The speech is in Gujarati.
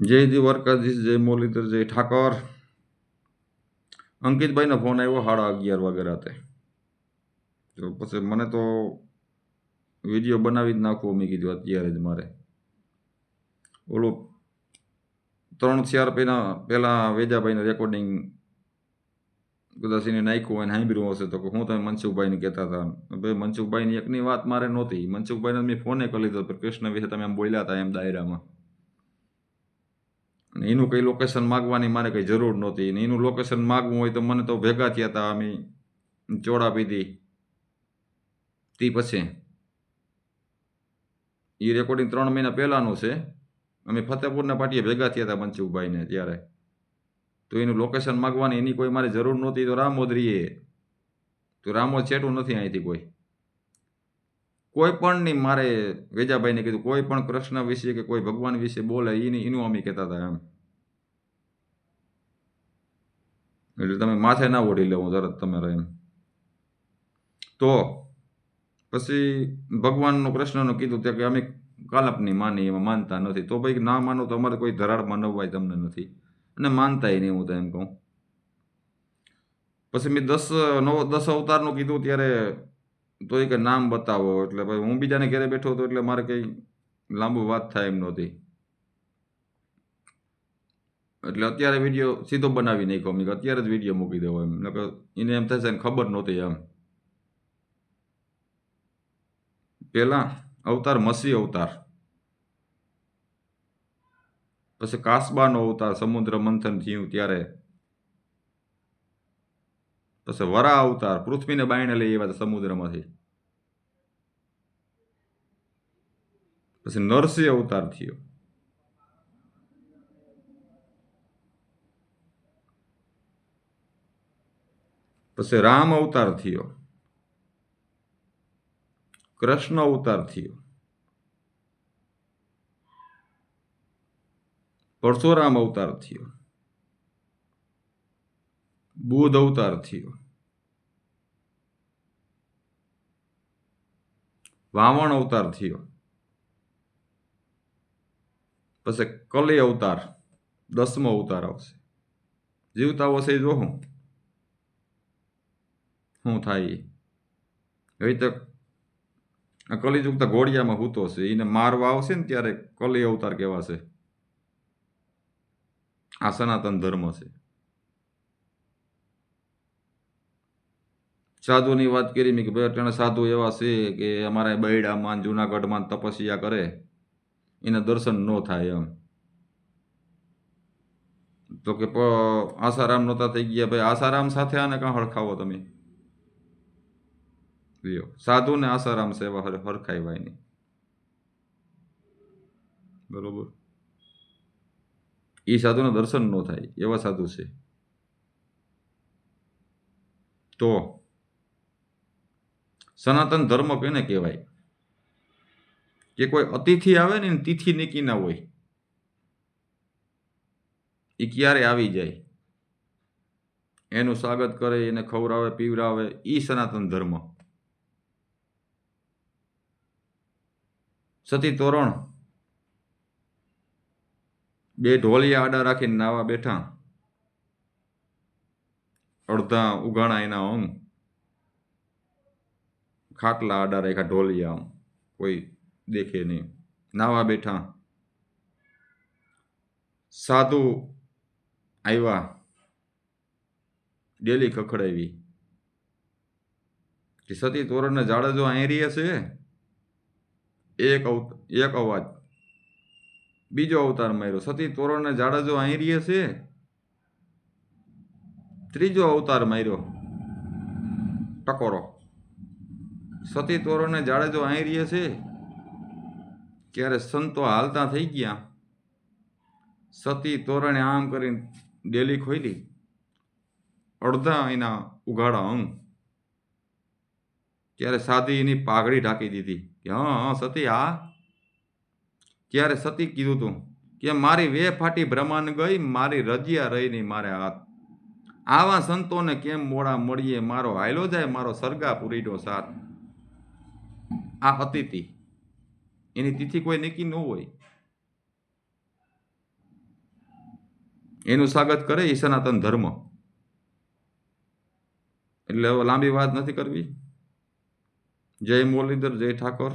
જય દ્વારકાધીશ, જય મુરલીધર, જય ઠાકર. અંકિતભાઈનો ફોન આવ્યો સાડા અગિયાર વાગે રાતે. તો પછી મને તો વીડિયો બનાવી જ નાખવો મેં કીધું અત્યારે જ મારે. ઓલું ત્રણ ચાર પહેલાં પહેલાં વેજાભાઈને રેકોર્ડિંગ કદાચ એને નાખ્યું હોય ને સાંભળ્યું હશે તો હું તમે મનસુખભાઈને કહેતા હતા. ભાઈ, મનસુખભાઈની એકની વાત મારે નહોતી. મનસુખભાઈને મેં ફોને કરી લીધો કૃષ્ણ વિશે તમે એમ બોલ્યા હતા એમ દાયરામાં અને એનું કંઈ લોકેશન માગવાની મારે કંઈ જરૂર નહોતી. ને એનું લોકેશન માગવું હોય તો મને તો ભેગા થયા હતા અમે ચોડા પીધી. તે પછી એ રેકોર્ડિંગ ત્રણ મહિના પહેલાંનું છે. અમે ફતેપુરના પાટીએ ભેગા થયા હતા મનસુખભાઈને ત્યારે. તો એનું લોકેશન માગવાની એની કોઈ મારે જરૂર નહોતી. તો રામોદરીએ. તો રામો છેટું નથી અહીંથી કોઈ. કોઈ પણ નહીં મારે વેજાભાઈને કીધું, કોઈ પણ કૃષ્ણ વિશે કે કોઈ ભગવાન વિશે બોલે એની એનું અમે કહેતા હતા એમ. એટલે તમે માથે ના ઓઢી લેવું તરત તમે એમ. તો પછી ભગવાનનું કૃષ્ણનું કીધું તે કે અમે કાલપની માની એમાં માનતા નથી. તો ભાઈ, ના માનો તો અમારે કોઈ ધરાડમાં નવાય તમને નથી. અને માનતાય નહીં, હું તો એમ કહું. પછી મેં દસ નવ દસ અવતારનું કીધું ત્યારે તો એ કે નામ બતાવો, એટલે ભાઈ હું બીજાને ઘેરે બેઠો હતો એટલે મારે કંઈ લાંબુ વાત થાય એમ નહોતી. એટલે અત્યારે વીડિયો સીધો બનાવી નાખ્યો કીધું અત્યારે જ વીડિયો મૂકી દેવો એમ. નકર એને એમ થશે ને ખબર નહોતી એમ. પહેલાં અવતાર મસી અવતાર. પછી કાસબાનો અવતાર, સમુદ્ર મંથન થયું ત્યારે. પછી વરા અવતાર પૃથ્વીને બાયણે લઈ એવા સમુદ્રમાંથી પછી નરસિંહ અવતાર થયો પછી રામ અવતાર થયો કૃષ્ણ અવતાર થયો પરશુરામ અવતાર થયો બુધ અવતાર થયો. વામણ અવતાર થયો. પછી કલી અવતાર, દસમો અવતાર આવશે. જીવતા વસે જો હું શું થાય. હવે તો કલિયુગ તો ઘોડિયામાં હૂતો છે, એને મારવા આવશે ને ત્યારે કલી અવતાર કહેવાશે. આ સનાતન ધર્મ છે. સાધુની વાત કરી મેં કે ભાઈ અટાણે સાધુ એવા છે કે અમારા બૈડામાં જુનાગઢમાં તપસ્યા કરે, એને દર્શન ન થાય એમ. તો કે આસારામ નહોતા થઈ ગયા, ભાઈ આસારામ સાથે આને કાં હળખાવો તમે? લ્યો સાધુ ને આસારામ સેવા હર, હરખાય નહીં બરોબર? એ સાધુના દર્શન ન થાય, એવા સાધુ છે. તો સનાતન ધર્મ કોને કહેવાય? કે કોઈ અતિથિ આવે ને તિથિ નીકી ના હોય. એ ક્યારે આવી જાય? એનું સ્વાગત કરે, એને ખવડાવે, પીવડાવે એ સનાતન ધર્મ. સતી તોરણ. બે ઢોલિયા આડા રાખીને નાવા બેઠા. અડધા ઉઘાણા એના અંગ ખાટલા આડા રાખ્યા, ઢોલિયા કોઈ દેખે નહીં. નાવા બેઠા. સાધુ આવ્યા ડેલી ખખડાવી. કે સતી તોરણને જાડે જો અહીં હશે એક અવ- એક અવાજ. બીજો અવતાર માર્યો. સતી તોરણને જાડે જો અહીં હશે ત્રીજો અવતાર માર્યો. ટકોરો. સતી તોરણને જાડે જો રહીએ છે, ક્યારે સંતો હાલતા થઈ ગયા, સતી તોરણે આમ કરીને ડેલી ખોલી અડધા એના ઉઘાડા અંગ ત્યારે સાદી એની પાઘડી ઢાંકી દીધી, કે હા સતી આ ત્યારે સતી કીધું તું, કે મારી વે ફાટી બ્રહ્માંડ ગઈ, મારી રજિયા રહી નહીં મારે હાથ. આવા સંતોને કેમ મોડા મળીએ, મારો હાયલો જાય, મારો સરગા પૂરીનો સાથ. આ અતિથિ એની તિથિ કોઈ નક્કી ન હોય. એનું સ્વાગત કરે એ સનાતન ધર્મ. એટલે લાંબી વાત નથી કરવી. જય મુરલીધર, જય ઠાકોર.